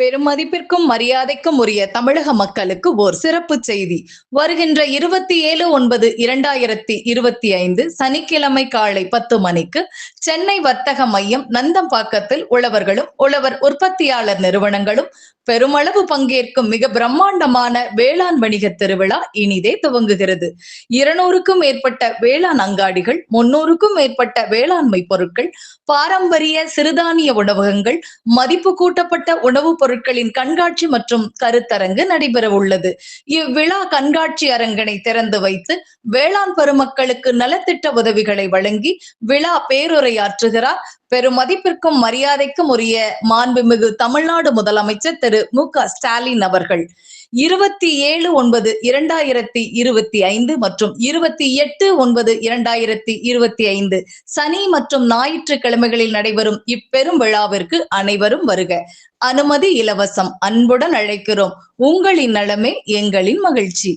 பெருமதிப்பிற்கும் மரியாதைக்கும் உரிய தமிழக மக்களுக்கு ஓர் சிறப்பு செய்தி. வருகின்ற இருபத்தி ஏழு ஒன்பது இரண்டாயிரத்தி இருபத்தி ஐந்து சனிக்கிழமை காலை பத்து மணிக்கு சென்னை வர்த்தக மையம் நந்தம்பாக்கத்தில் உழவர்களும் உழவர் உற்பத்தியாளர் நிறுவனங்களும் பெருமளவு பங்கேற்கும் மிக பிரம்மாண்டமான வேளாண் வணிக திருவிழா இனிதே துவங்குகிறது. இருநூறுக்கும் மேற்பட்ட வேளாண் அங்காடிகள் முன்னூறுக்கும் மேற்பட்ட வேளாண்மை பொருட்கள் பாரம்பரிய சிறுதானிய உணவகங்கள் மதிப்பு கூட்டப்பட்ட உணவுப் பொருட்களின் கண்காட்சி மற்றும் கருத்தரங்கு நடைபெற உள்ளது இவ்விழா கண்காட்சி அரங்கனை திறந்து வைத்து வேளாண் பெருமக்களுக்கு நலத்திட்ட உதவிகளை வழங்கி விழா பேருரையாற்றுகிறார் பெரும் மதிப்பிற்கும் மரியாதைக்கும் உரிய மாண்புமிகு தமிழ்நாடு முதலமைச்சர் திரு மு க ஸ்டாலின் அவர்கள். இருபத்தி ஏழு ஒன்பது இரண்டாயிரத்தி இருபத்தி ஐந்து மற்றும் இருபத்தி எட்டு ஒன்பது இரண்டாயிரத்தி இருபத்தி ஐந்து சனி மற்றும் ஞாயிற்றுக்கிழமைகளில் நடைபெறும் இப்பெரும் விழாவிற்கு அனைவரும் வருக. அனுமதி இலவசம். அன்புடன் அழைக்கிறோம். உங்களின் நலமே எங்களின் மகிழ்ச்சி.